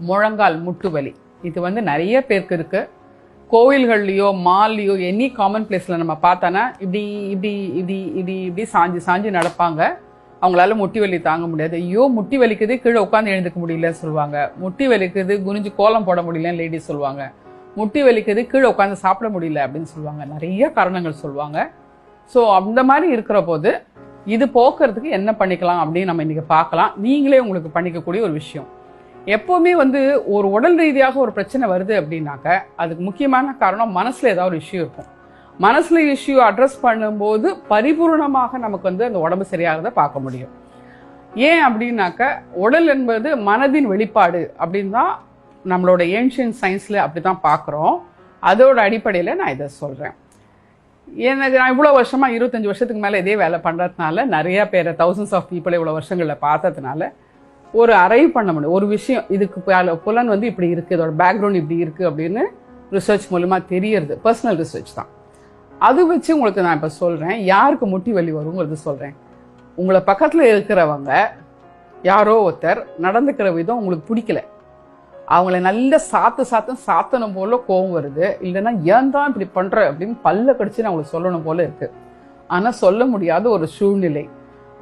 முழங்கால் முட்டு வலி இது வந்து நிறைய பேருக்கு இருக்கு. கோவில்கள்லையோ மால்லையோ எனி காமன் பிளேஸில் நம்ம பார்த்தோன்னா இப்படி இப்படி இப்படி இப்படி இப்படி சாஞ்சு சாஞ்சு நடப்பாங்க. அவங்களால முட்டி வலி தாங்க முடியாது. ஐயோ முட்டி வலிக்குது கீழே உட்காந்து எழுந்துக்க முடியலன்னு சொல்லுவாங்க. முட்டி வலிக்குது குனிஞ்சு கோலம் போட முடியலன்னு லேடிஸ் சொல்லுவாங்க. முட்டி வலிக்குது கீழே உட்காந்து சாப்பிட முடியல அப்படின்னு சொல்லுவாங்க. நிறைய காரணங்கள் சொல்லுவாங்க. ஸோ அந்த மாதிரி இருக்கிற போது இது போக்குறதுக்கு என்ன பண்ணிக்கலாம் அப்படின்னு நம்ம இன்றைக்கி பார்க்கலாம். நீங்களே உங்களுக்கு பண்ணிக்கக்கூடிய ஒரு விஷயம். எப்போவுமே வந்து ஒரு உடல் ரீதியாக ஒரு பிரச்சனை வருது அப்படின்னாக்க அதுக்கு முக்கியமான காரணம் மனசில் ஏதாவது ஒரு இஷ்யூ இருக்கும். மனசில் இஷ்யூ அட்ரஸ் பண்ணும்போது பரிபூர்ணமாக நமக்கு வந்து அந்த உடம்பு சரியாகிறத பார்க்க முடியும். ஏன் அப்படின்னாக்க உடல் என்பது மனதின் வெளிப்பாடு அப்படின்னு தான் நம்மளோட ஏன்ஷியன் சயின்ஸில் அப்படி தான் பார்க்குறோம். அதோட அடிப்படையில் நான் இதை சொல்கிறேன் எனக்கு நான் இவ்வளோ வருஷமாக இருபத்தஞ்சி வருஷத்துக்கு மேலே இதே வேலை பண்ணுறதுனால நிறையா பேரை தௌசண்ட்ஸ் ஆஃப் பீப்புளை இவ்வளோ வருஷங்களில் பார்த்ததுனால ஒரு அரைவ் பண்ண முடியும். ஒரு விஷயம் இதுக்கு புலன் வந்து இப்படி இருக்குது இதோட பேக்ரவுண்ட் இப்படி இருக்குது அப்படின்னு ரிசர்ச் மூலமாக தெரியறது. பர்சனல் ரிசர்ச் தான். அது வச்சு உங்களுக்கு நான் இப்போ சொல்கிறேன் யாருக்கு முட்டி வலி வருங்கிறது சொல்கிறேன் உங்களை பக்கத்தில் இருக்கிறவங்க யாரோ ஒருத்தர் நடந்துக்கிற விதம் உங்களுக்கு பிடிக்கல. அவங்கள நல்ல சாத்து சாத்தம் சாத்தணும் போல கோவம் வருது. இல்லைன்னா ஏன் தான் இப்படி பண்ற? அப்படின்னு பல்ல கடிச்சு நான் உங்களுக்கு சொல்லணும் போல இருக்கு. ஆனா சொல்ல முடியாத ஒரு சூழ்நிலை.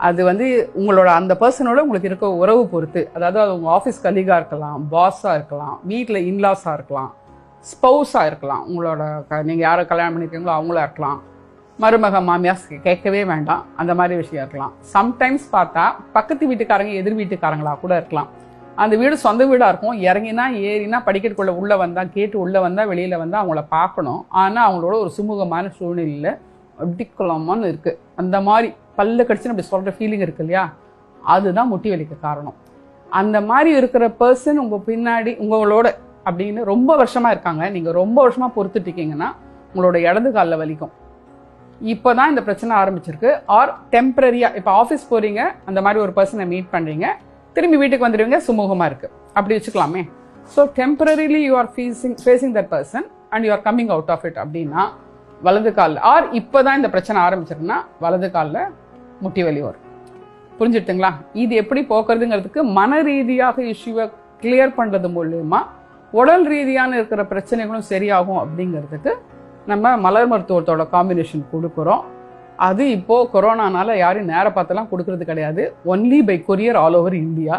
அது வந்து உங்களோட அந்த பர்சனோட உங்களுக்கு இருக்க உறவு பொறுத்து. அதாவது அது உங்கள் ஆஃபீஸ் கலீகாக இருக்கலாம் பாஸாக இருக்கலாம் வீட்டில் இன்லாஸாக இருக்கலாம் ஸ்பௌஸாக இருக்கலாம் உங்களோட க- யாரை கல்யாணம் பண்ணிருக்கீங்களோ அவங்களா இருக்கலாம். மருமக மாமியார் கேட்கவே வேண்டாம். அந்த மாதிரி விஷயம் இருக்கலாம். சம்டைம்ஸ் பார்த்தா பக்கத்து வீட்டுக்காரங்க எதிர் வீட்டுக்காரங்களா கூட இருக்கலாம். அந்த வீடு சொந்த வீடாக இருக்கும். இறங்கினா ஏறினா படிக்கட்டுக்குள்ளே உள்ளே வந்தால் கேட்டு உள்ளே வந்தால் வெளியில் வந்தால் அவங்கள பார்க்கணும். ஆனால் அவங்களோட ஒரு சுமூகமான சூழ்நிலையில் அப்படிக்கலாமான்னு இருக்குது அந்த மாதிரி பல்ல கடிச்சுன்னு அப்படி சொல்கிற ஃபீலிங் இருக்கு இல்லையா அதுதான் முட்டி வலிக்க காரணம். அந்த மாதிரி இருக்கிற பர்சன் உங்கள் பின்னாடி உங்களோட அப்படின்னு ரொம்ப வருஷமாக இருக்காங்க. நீங்கள் ரொம்ப வருஷமாக பொறுத்துட்டு இருக்கீங்கன்னா உங்களோட இடது காலில் வலிக்கும். இப்போ தான் இந்த பிரச்சனை ஆரம்பிச்சிருக்கு. ஆர் டெம்பரரியாக இப்போ ஆஃபீஸ் போகிறீங்க அந்த மாதிரி ஒரு பர்சனை மீட் பண்ணுறீங்க திரும்பி வீட்டுக்கு வந்துடுவீங்க சுமூகமாக இருக்குது அப்படி வச்சுக்கலாமே. So temporarily you are facing facing that person and you are coming out of it அப்படின்னா வலது காலில் ஆர் இப்போ தான் இந்த பிரச்சனை ஆரம்பிச்சிருக்குன்னா வலது காலில் முட்டி வலி வரும். புரிஞ்சுட்டுங்களா இது எப்படி போக்குறதுங்கிறதுக்கு மன ரீதியாக இஷ்யூவை கிளியர் பண்ணுறது மூலயமா உடல் ரீதியான இருக்கிற பிரச்சனைகளும் சரியாகும் அப்படிங்கிறதுக்கு நம்ம மலர் மருத்துவத்தோட காம்பினேஷன் கொடுக்குறோம். அது இப்போது கொரோனானால யாரும் நேர பார்த்தெல்லாம் கொடுக்கறது கிடையாது. Only by courier all over India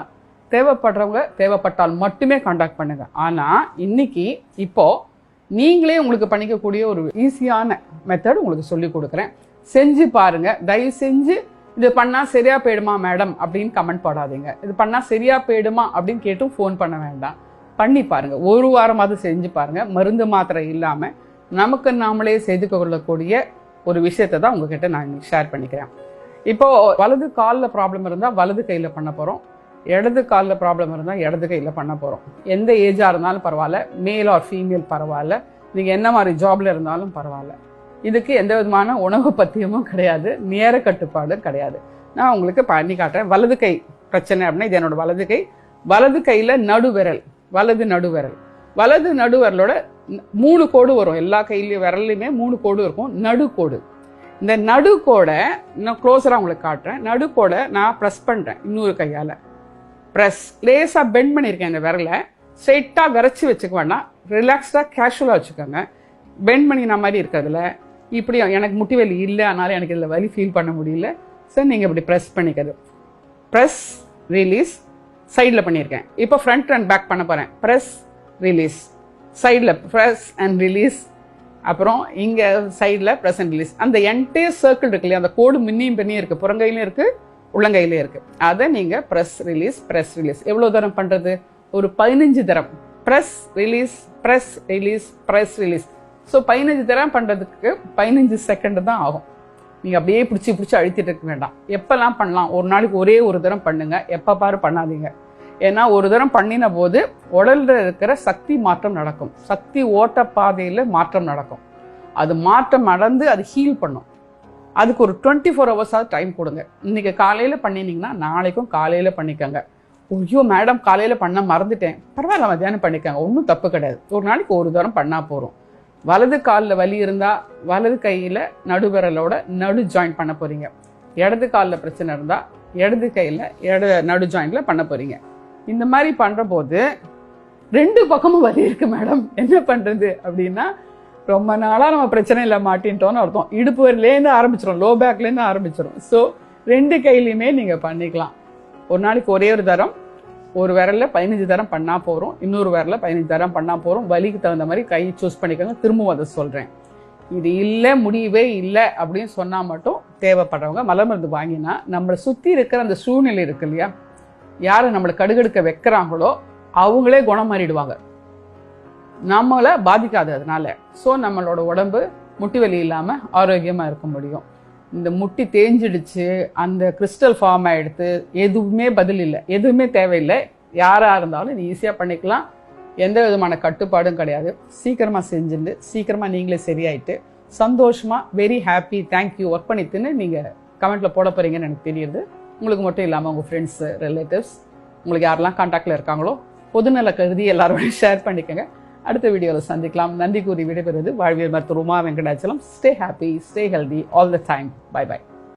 தேவைப்படுறவங்க தேவைப்பட்டால் மட்டுமே காண்டாக்ட் பண்ணுங்க. ஆனால் இன்னைக்கு இப்போது நீங்களே உங்களுக்கு பண்ணிக்கக்கூடிய ஒரு ஈஸியான மெத்தட் உங்களுக்கு சொல்லி கொடுக்குறேன். செஞ்சு பாருங்கள் தயவு செஞ்சு இது பண்ணால் சரியா போயிடுமா மேடம் அப்படின்னு கமெண்ட் போடாதீங்க. இது பண்ணால் சரியா போயிடுமா அப்படின்னு கேட்டும் ஃபோன் பண்ண வேண்டாம். பண்ணி பாருங்கள் ஒரு வாரமாவது செஞ்சு பாருங்கள் மருந்து மாத்திரை இல்லாமல் நமக்கு நாமளே செய்து கொள்ளக்கூடிய ஒரு விஷயத்தை தான் உங்ககிட்ட நான் ஷேர் பண்ணிக்கிறேன். இப்போது வலது காலில் ப்ராப்ளம் இருந்தால் வலது கையில் பண்ண போகிறோம் இடது காலில் ப்ராப்ளம் இருந்தால் இடது கையில் பண்ண போகிறோம் எந்த ஏஜாக இருந்தாலும் பரவாயில்ல. மேல் ஆர் ஃபீமேல் பரவாயில்ல. நீங்கள் என்ன மாதிரி ஜாப்ல இருந்தாலும் பரவாயில்ல. இதுக்கு எந்த விதமான உணவு பத்தியமும் கிடையாது. நேர கட்டுப்பாடும் கிடையாது. நான் உங்களுக்கு பண்ணி காட்டுறேன். வலது கை பிரச்சனை அப்படின்னா இது என்னோட வலது கை. வலது கையில் நடுவிரல். வலது நடுவிரல். வலது நடுவிரலோட மூணு கோடு வரும். எல்லா கையிலையும் விரல்லையுமே மூணு கோடு இருக்கும். நடுக்கோடு. இந்த நடுக்கோடை நான் க்ளோஸராக உங்களுக்கு காட்டுறேன். நடுக்கோடை நான் ப்ரெஸ் பண்ணுறேன் இன்னொரு கையால். ப்ரெஸ் லேசாக பெண்ட் பண்ணியிருக்கேன் இந்த விரலை ஸ்ட்ரெயிட்டாக விரைச்சி வச்சுக்க வேண்டாம் ரிலாக்ஸ்டாக கேஷுவலாக வச்சுக்கோங்க. பெண்ட் பண்ணின மாதிரி இருக்கிறதுல. இப்படி எனக்கு முட்டி வலி இல்லை அதனால எனக்கு இதில் வலி ஃபீல் பண்ண முடியல. சார் நீங்கள் இப்படி ப்ரெஸ் பண்ணிக்கிறது. ப்ரெஸ் ரிலீஸ் சைடில் பண்ணியிருக்கேன் இப்போ ஃப்ரண்ட் அண்ட் பேக் பண்ண போகிறேன் ப்ரெஸ் ரிலீஸ் சைடில் ப்ரெஸ் அண்ட் ரிலீஸ் அப்புறம் இங்கே சைடில் ப்ரெஸ் அண்ட் ரிலீஸ் அந்த என்டையர் சர்க்கிள் இருக்கு இல்லையா? அந்த கோடு மின்னியும் பின்னியும் இருக்குது புறங்கையிலையும் இருக்குது உள்ளங்கையிலையும் இருக்குது அதை நீங்கள் ப்ரெஸ் ரிலீஸ் ப்ரெஸ் ரிலீஸ் எவ்வளோ தரம் பண்ணுறது ஒரு பதினஞ்சு தரம். Press release press release press release so பதினஞ்சு தரம் பண்ணுறதுக்கு பதினஞ்சு செகண்ட் தான் ஆகும். நீங்கள் அப்படியே பிடிச்சி பிடிச்சி அழுத்திட்டு இருக்க வேண்டாம். எப்போல்லாம் பண்ணலாம்? ஒரு நாளைக்கு ஒரே ஒரு தரம் பண்ணுங்கள் எப்போ பாரு பண்ணாதீங்க. ஏன்னா ஒரு தரம் பண்ணின போது உடலில் இருக்கிற சக்தி மாற்றம் நடக்கும். சக்தி ஓட்ட பாதையில் மாற்றம் நடக்கும். அது மாற்றம் நடந்து அது ஹீல் பண்ணும். அதுக்கு ஒரு டுவெண்ட்டி ஃபோர் ஹவர்ஸாவது டைம் கொடுங்க. இன்னைக்கு காலையில் பண்ணினீங்கன்னா நாளைக்கும் காலையில் பண்ணிக்கோங்க. ஐயோ மேடம் காலையில் பண்ண மறந்துட்டேன். பரவாயில்ல மத்தியானம் பண்ணிக்கோங்க. ஒன்றும் தப்பு கிடையாது. ஒரு நாளைக்கு ஒரு தரம் பண்ணால் போகிறோம் வலது காலில் வலி இருந்தால் வலது கையில் நடுவிரலோட நடு ஜாயின் பண்ண போகிறீங்க இடது காலில் பிரச்சனை இருந்தால் இடது கையில் இட நடு ஜாயிண்டில் பண்ண போகிறீங்க இந்த மாதிரி பண்ணுற போது ரெண்டு பக்கமும் வலி இருக்குது மேடம். என்ன பண்ணுறது அப்படின்னா ரொம்ப நாளாக நம்ம பிரச்சனையில் மாட்டின்ட்டோம்னு அர்த்தம். இடுப்பு வரையிலேருந்து ஆரம்பிச்சிடும் லோ பேக்லேருந்து ஆரம்பிச்சிடும் ஸோ ரெண்டு கையிலையுமே நீங்கள் பண்ணிக்கலாம். ஒரு நாளைக்கு ஒரே ஒரு தரம் ஒரு விரலில் பதினஞ்சு தரம் பண்ணால் போகிறோம் இன்னொரு விரலில் பதினஞ்சு தரம் பண்ணால் போகிறோம் வலிக்கு தகுந்த மாதிரி கை சூஸ் பண்ணிக்கோங்க. திரும்பவும் அதை சொல்கிறேன் இது இல்லை முடியவே இல்லை அப்படின்னு சொன்னால் மட்டும் தேவைப்படுறவங்க மலை மருந்து வாங்கினா நம்மளை சுற்றி இருக்கிற அந்த சூழ்நிலை இருக்கு இல்லையா? யார் நம்மளை கடுகடுக்க வைக்கிறாங்களோ அவங்களே குணம் மாறிடுவாங்க நம்மளை பாதிக்காது அதனால. ஸோ நம்மளோட உடம்பு முட்டி வலி இல்லாமல் ஆரோக்கியமாக இருக்க முடியும். இந்த முட்டி தேஞ்சிடுச்சு அந்த கிறிஸ்டல் ஃபார்ம் ஆகிடுத்து எதுவுமே பதில் இல்லை. எதுவுமே தேவையில்லை. யாராக இருந்தாலும் இது ஈஸியாக பண்ணிக்கலாம். எந்த விதமான கட்டுப்பாடும் கிடையாது. சீக்கிரமாக செஞ்சுட்டு சீக்கிரமாக நீங்களே சரியாயிட்டு சந்தோஷமாக very happy thank you work பண்ணித்துன்னு நீங்கள் கமெண்ட்டில் போட போகிறீங்கன்னு எனக்கு தெரியுது. உங்களுக்கு மட்டும் இல்லாமல் உங்கள் ஃப்ரெண்ட்ஸு ரிலேட்டிவ்ஸ் உங்களுக்கு யாரெல்லாம் காண்டாக்டில் இருக்காங்களோ பொதுநல கருதி எல்லாரோடையும் ஷேர் பண்ணிக்கோங்க. அடுத்த வீடியோவில் சந்திக்கலாம். நன்றி கூறி விடைபெறுவது வாழ்வியல் மருத்துவ Uma Venkatachalam. Stay happy stay healthy all the time bye bye